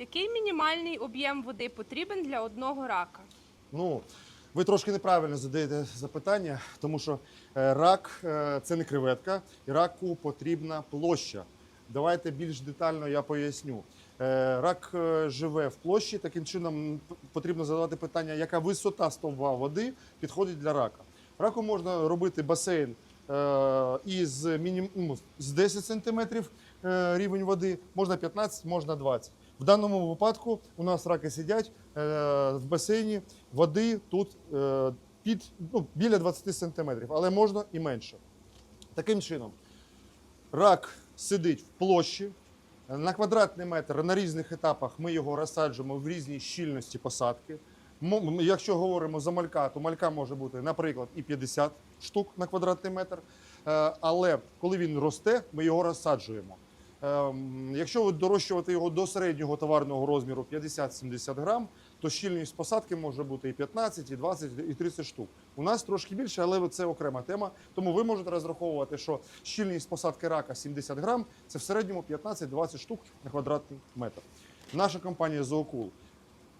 Який мінімальний об'єм води потрібен для одного рака? Ну, ви трошки неправильно задаєте запитання, тому що е, рак е, це не креветка, і раку потрібна площа. Давайте більш детально я поясню. Е, Рак живе в площі, таким чином потрібно задавати питання, яка висота стовба води підходить для рака. Раку можна робити басейн із мінім... ну, з 10 см рівень води, можна 15, можна 20. В даному випадку у нас раки сидять е, в басейні води тут е, під ну, біля 20 см, але можна і менше. Таким чином, рак сидить в площі. На квадратний метр на різних етапах ми його розсаджуємо в різній щільності посадки. Якщо говоримо за малька, то малька може бути, наприклад, і 50 штук на квадратний метр. Е, Але коли він росте, ми його розсаджуємо. Ем, Якщо дорощувати його до середнього товарного розміру 50-70 грам, то щільність посадки може бути і 15, і 20, і 30 штук. У нас трошки більше, але це окрема тема. Тому ви можете розраховувати, що щільність посадки рака 70 грам це в середньому 15-20 штук на квадратний метр. Наша компанія Зоокул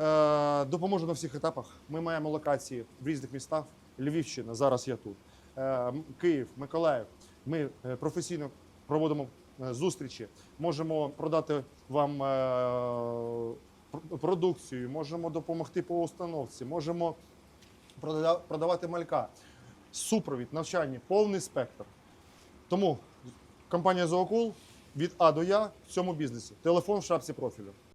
е, допоможе на всіх етапах. Ми маємо локації в різних містах. Львівщина, зараз я тут. Е, Київ, Миколаїв. Ми е, професійно проводимо зустрічі, можемо продати вам продукцію, можемо допомогти по установці, можемо продавати малька, супровід, навчання, повний спектр. Тому компанія Зоокул від А до Я в цьому бізнесі. Телефон в шапці профілю.